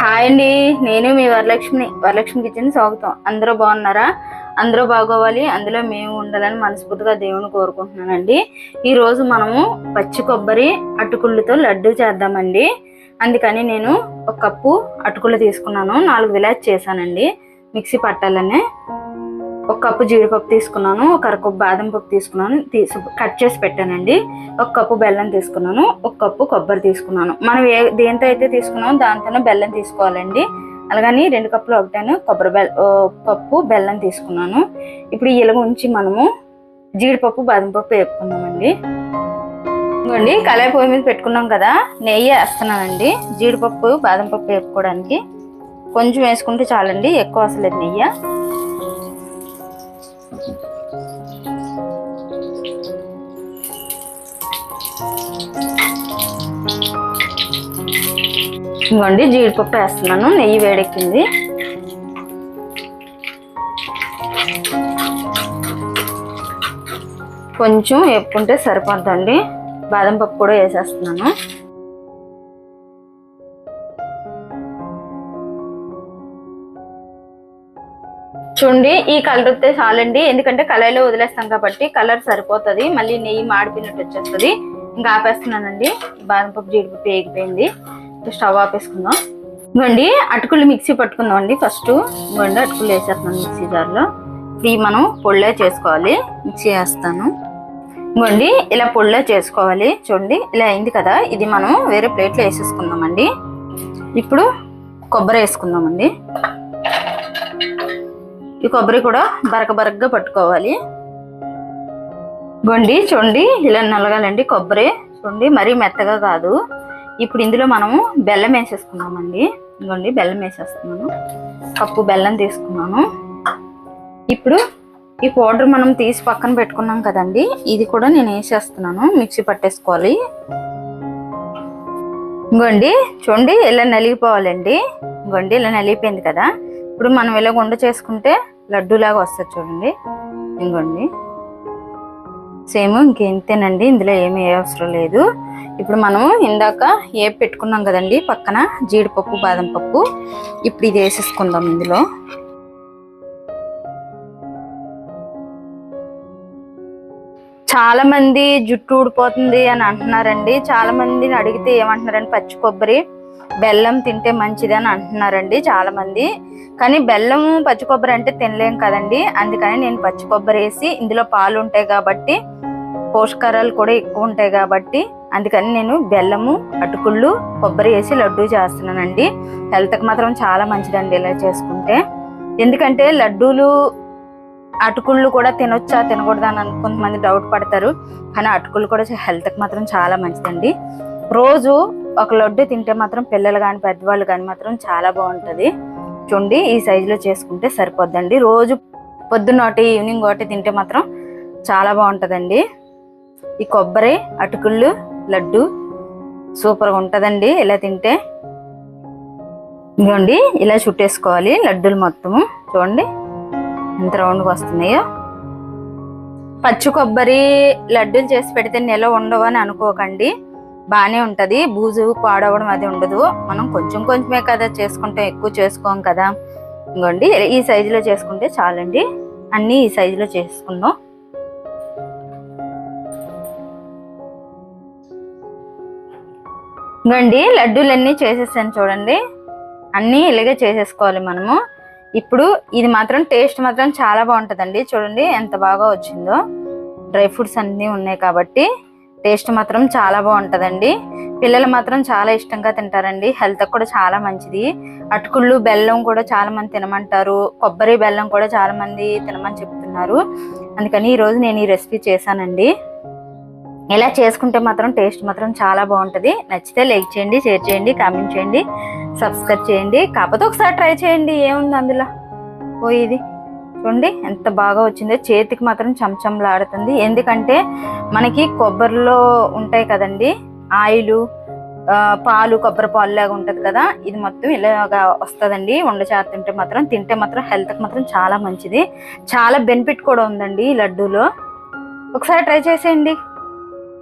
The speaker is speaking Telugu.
హాయ్ అండి. నేను మీ వరలక్ష్మి వరలక్ష్మి కిచెన్ స్వాగతం. అందరూ బాగున్నారా? అందరూ బాగోవాలి. అందులో మేము ఉండాలని మనస్ఫూర్తిగా దేవుని కోరుకుంటున్నానండి. ఈరోజు మనము పచ్చి కొబ్బరి అటుకుళ్ళతో లడ్డు చేద్దామండి. అందుకని నేను ఒక కప్పు అటుకులు తీసుకున్నాను. నాలుగు విలాజ్ చేశానండి. మిక్సీ పట్టాలనే ఒక కప్పు జీడిపప్పు తీసుకున్నాను ఒక అరకప్పు బాదం పప్పు తీసుకున్నాను తీసు కట్ చేసి పెట్టానండి. ఒక కప్పు బెల్లం తీసుకున్నాను ఒక కప్పు కొబ్బరి తీసుకున్నాను. మనం ఏ దేంతో అయితే తీసుకున్నామో దాంతోనే బెల్లం తీసుకోవాలండి. అలాగని రెండు కప్పులు ఒకటేను కొబ్బరి బెల్ పప్పు బెల్లం తీసుకున్నాను. ఇప్పుడు ఇలా ఇలాగ ఉంచి మనము జీడిపప్పు బాదం పప్పు వేపుకున్నామండి ఇదిగోండి కళాయి పొయ్యి మీద పెట్టుకున్నాం కదా నెయ్యి వేస్తున్నానండి. జీడిపప్పు బాదం పప్పు వేపుకోవడానికి. కొంచెం వేసుకుంటే చాలండి ఎక్కువ అసలు నెయ్యి. ఇవ్వండి జీడిపప్పు వేస్తున్నాను. నెయ్యి వేడెక్కింది. కొంచెం వేపుకుంటే సరిపోద్దండి. బాదం పప్పు కూడా వేసేస్తున్నాను. చూడండి ఈ కలర్ వస్తే చాలండి. ఎందుకంటే కళాయిలో వదిలేస్తాం కాబట్టి కలర్ సరిపోతుంది. మళ్ళీ నెయ్యి మాడిపోయినట్టు వచ్చేస్తుంది. ఇంకా ఆపేస్తున్నానండి. బాదం పప్పు జీడిపప్పు వేగిపోయింది. స్టవ్ ఆపేసుకుందాం. ఇవ్వండి అటుకులు మిక్సీ పట్టుకుందాం అండి ఫస్ట్. ఇవ్వండి అటుకులు వేసేస్తున్నాను మిక్సీ జార్లో. ఇవి మనం పొళ్ళే చేసుకోవాలి. మిక్సీ వేస్తాను. ఇవ్వండి ఇలా పొళ్ళే చేసుకోవాలి. చూడండి ఇలా అయింది కదా. ఇది మనం వేరే ప్లేట్లో వేసేసుకుందామండి. ఇప్పుడు కొబ్బరి వేసుకుందామండి. ఈ కొబ్బరి కూడా బరక బరకగా పట్టుకోవాలి. గొండి చూడండి ఇలా నలగాలండి కొబ్బరి. చూడండి మరీ మెత్తగా కాదు. ఇప్పుడు ఇందులో మనము బెల్లం వేసేసుకున్నామండి. ఇదిగోండి బెల్లం వేసేస్తున్నాను. కప్పు బెల్లం తీసుకున్నాను. ఇప్పుడు ఈ పౌడర్ మనం తీసి పక్కన పెట్టుకున్నాం కదండి ఇది కూడా నేను వేసేస్తున్నాను. మిక్సీ పట్టేసుకోవాలి. ఇంకోండి చూడండి ఇలా నలిగిపోవాలండి. ఇంకోండి ఇలా నలిగిపోయింది కదా. ఇప్పుడు మనం ఇలా గుండ చేసుకుంటే లడ్డూలాగా వస్తుంది చూడండి. ఇంకోండి సేమ్ ఇంకేంతేనండి? ఇందులో ఏమీ ఏ అవసరం లేదు. ఇప్పుడు మనం ఇందాక ఏ పెట్టుకున్నాం కదండి? పక్కన జీడిపప్పు బాదం పప్పు. ఇప్పుడు ఇది వేసేసుకుందాం ఇందులో. చాలా మంది జుట్టు ఊడిపోతుంది అని అంటున్నారండి. చాలా మందిని అడిగితే ఏమంటున్నారండి పచ్చి కొబ్బరి. బెల్లం తింటే మంచిదని అంటున్నారండి చాలామంది. కానీ బెల్లం పచ్చి కొబ్బరి అంటే తినలేం కదండి. అందుకని నేను పచ్చి కొబ్బరి వేసి ఇందులో పాలు ఉంటాయి కాబట్టి పోషకారాలు కూడా ఎక్కువ ఉంటాయి కాబట్టి అందుకని నేను బెల్లము అటుకుళ్ళు కొబ్బరి వేసి లడ్డు చేస్తున్నానండి. హెల్త్కి మాత్రం చాలా మంచిదండి ఇలా చేసుకుంటే. ఎందుకంటే లడ్డూలు అటుకుళ్ళు కూడా తినొచ్చా తినకూడదా అని కొంతమంది డౌట్ పడతారు. కానీ అటుకులు కూడా హెల్త్కి మాత్రం చాలా మంచిదండి. రోజు ఒక లడ్డు తింటే మాత్రం పిల్లలు కానీ పెద్దవాళ్ళు కానీ మాత్రం చాలా బాగుంటుంది. చుండి ఈ సైజులో చేసుకుంటే సరిపోద్దండి. రోజు పొద్దున్న ఒకటి ఈవినింగ్ ఒకటి తింటే మాత్రం చాలా బాగుంటుందండి. ఈ కొబ్బరి అటుకుళ్ళు లడ్డు సూపర్గా ఉంటుందండి. ఇలా తింటే ఇదిగోండి ఇలా చుట్టేసుకోవాలి లడ్డూలు మొత్తము చూడండి ఎంత రౌండ్గా వస్తున్నాయో. పచ్చి కొబ్బరి లడ్డూలు చేసి పెడితే నెల ఉండవు అని అనుకోకండి. బాగానే ఉంటుంది. బూజు పాడవడం అది ఉండదు. మనం కొంచెం కొంచెమే కదా చేసుకుంటాం ఎక్కువ చేసుకోం కదా. ఇంకోండి ఈ సైజులో చేసుకుంటే చాలండి. అన్నీ ఈ సైజులో చేసుకుందాం. ఇంకోండి లడ్డూలన్నీ చేసేసాను చూడండి. అన్నీ ఇలాగే చేసేసుకోవాలి మనము. ఇప్పుడు ఇది మాత్రం టేస్ట్ మాత్రం చాలా బాగుంటుందండి. చూడండి ఎంత బాగా వచ్చిందో. డ్రై ఫ్రూట్స్ అన్నీ ఉన్నాయి కాబట్టి. టేస్ట్ మాత్రం చాలా బాగుంటుందండి. పిల్లలు మాత్రం చాలా ఇష్టంగా తింటారండి. హెల్త్ కూడా చాలా మంచిది. అటుకుళ్ళు బెల్లం కూడా చాలా మంది తినమంటారు. కొబ్బరి బెల్లం కూడా చాలా మంది తినమని చెప్తున్నారు. అందుకని ఈరోజు నేను ఈ రెసిపీ చేశానండి. ఇలా చేసుకుంటే మాత్రం టేస్ట్ మాత్రం చాలా బాగుంటుంది. నచ్చితే లైక్ చేయండి షేర్ చేయండి కామెంట్ చేయండి సబ్స్క్రైబ్ చేయండి. కాకపోతే ఒకసారి ట్రై చేయండి. ఏముంది అందులో? పోయేది చూడండి ఎంత బాగా వచ్చిందో. చేతికి మాత్రం చంచంలాడుతుంది. ఎందుకంటే మనకి కొబ్బరిలో ఉంటాయి కదండి ఆయిలు పాలు కొబ్బరి పాలు లాగా ఉంటుంది కదా. ఇది మొత్తం ఇలాగా వస్తుందండి. ఉండ చేస్తుంటే మాత్రం తింటే మాత్రం హెల్త్కి మాత్రం చాలా మంచిది. చాలా బెనిఫిట్ కూడా ఉందండి ఈ లడ్డూలో. ఒకసారి ట్రై చేసేయండి.